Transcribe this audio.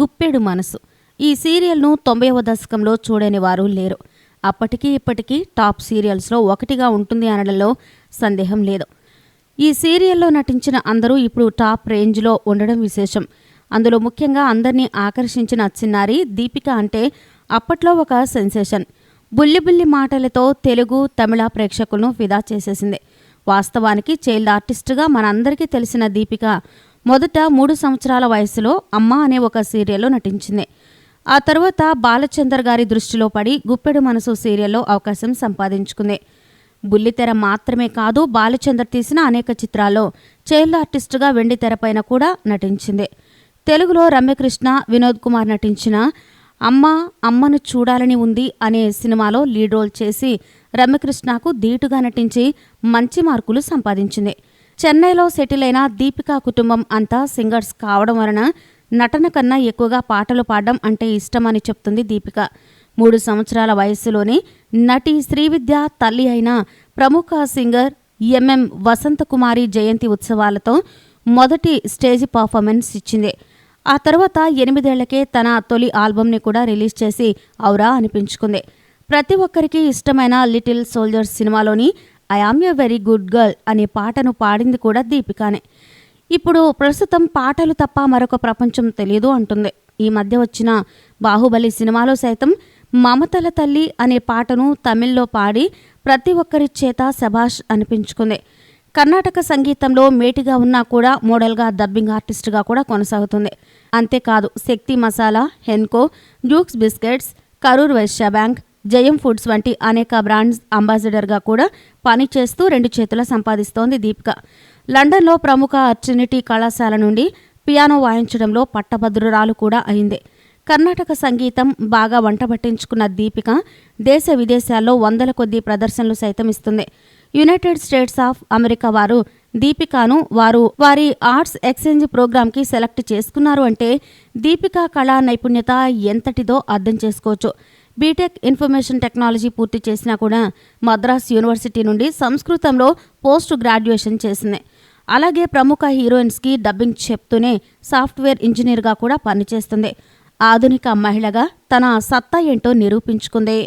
గుప్పెడు మనసు. ఈ సీరియల్ను తొంభైవ దశకంలో చూడని వారు లేరు. అప్పటికీ ఇప్పటికీ టాప్ సీరియల్స్లో ఒకటిగా ఉంటుంది అనడంలో సందేహం లేదు. ఈ సీరియల్లో నటించిన అందరూ ఇప్పుడు టాప్ రేంజ్లో ఉండడం విశేషం. అందులో ముఖ్యంగా అందరినీ ఆకర్షించిన చిన్నారి దీపిక అంటే అప్పట్లో ఒక సెన్సేషన్. బుల్లి బుల్లి మాటలతో తెలుగు తమిళ ప్రేక్షకులను ఫిదా చేసేసింది. వాస్తవానికి చైల్డ్ ఆర్టిస్టుగా మనందరికీ తెలిసిన దీపిక మొదట మూడు సంవత్సరాల వయసులో అమ్మ అనే ఒక సీరియల్లో నటించింది. ఆ తర్వాత బాలచందర్ గారి దృష్టిలో పడి గుప్పెడు మనసు సీరియల్లో అవకాశం సంపాదించుకుంది. బుల్లితెర మాత్రమే కాదు బాలచందర్ తీసిన అనేక చిత్రాల్లో చైల్డ్ ఆర్టిస్టుగా వెండి తెరపైన కూడా నటించింది. తెలుగులో రమ్యకృష్ణ వినోద్ కుమార్ నటించిన అమ్మ అమ్మను చూడాలని ఉంది అనే సినిమాలో లీడ్ రోల్ చేసి రమ్యకృష్ణకు ధీటుగా నటించి మంచి మార్కులు సంపాదించింది. చెన్నైలో సెటిల్ అయిన దీపికా కుటుంబం అంతా సింగర్స్ కావడం వలన నటన కన్నా ఎక్కువగా పాటలు పాడడం అంటే ఇష్టమని చెప్తుంది దీపిక. మూడు సంవత్సరాల వయస్సులోనే నటి శ్రీవిద్య తల్లి అయిన ప్రముఖ సింగర్ ఎంఎం వసంతకుమారి జయంతి ఉత్సవాలతో మొదటి స్టేజ్ పర్ఫార్మెన్స్ ఇచ్చింది. ఆ తర్వాత ఎనిమిదేళ్ళకే తన తొలి ఆల్బమ్ని కూడా రిలీజ్ చేసి ఔరా అనిపించుకుంది. ప్రతి ఒక్కరికి ఇష్టమైన లిటిల్ సోల్జర్స్ సినిమాలోని I am a very good girl అనే పాటను పాడింది కూడా దీపికానే. ఇప్పుడు ప్రస్తుతం పాటలు తప్ప మరొక ప్రపంచం తెలియదు అంటుంది. ఈ మధ్య వచ్చిన బాహుబలి సినిమాలో సైతం మమతల తల్లి అనే పాటను తమిళ్ళో పాడి ప్రతి ఒక్కరి చేత శభాష్ అనిపించుకుంది. కర్ణాటక సంగీతంలో మేటిగా ఉన్నా కూడా మోడల్గా డబ్బింగ్ ఆర్టిస్ట్గా కూడా కొనసాగుతుంది. అంతేకాదు Shakti masala Henko Dukes biscuits Karur Vysya bank Jayam foods వంటి అనేక బ్రాండ్స్ అంబాసిడర్గా కూడా పనిచేస్తూ రెండు చేతుల సంపాదిస్తోంది దీపిక. లండన్లో ప్రముఖ ట్రినిటీ కళాశాల నుండి పియానో వాయించడంలో పట్టభద్రురాలు కూడా అయింది. కర్ణాటక సంగీతం బాగా వంట పట్టించుకున్న దీపిక దేశ విదేశాల్లో వందల కొద్దీ ప్రదర్శనలు సైతం ఇస్తుంది. యునైటెడ్ స్టేట్స్ ఆఫ్ అమెరికా వారు దీపికాను వారు వారి ఆర్ట్స్ ఎక్స్చేంజ్ ప్రోగ్రాంకి సెలెక్ట్ చేసుకున్నారు అంటే దీపిక కళా నైపుణ్యత ఎంతటిదో అర్థం చేసుకోవచ్చు. బీటెక్ ఇన్ఫర్మేషన్ టెక్నాలజీ పూర్తి చేసినా కూడా మద్రాస్ యూనివర్సిటీ నుండి సంస్కృతంలో పోస్ట్ గ్రాడ్యుయేషన్ చేసింది. అలాగే ప్రముఖ హీరోయిన్స్కి డబ్బింగ్ చెప్తూనే సాఫ్ట్వేర్ ఇంజనీర్గా కూడా పనిచేస్తుంది. ఆధునిక మహిళగా తన సత్తా ఏంటో నిరూపించుకుంది.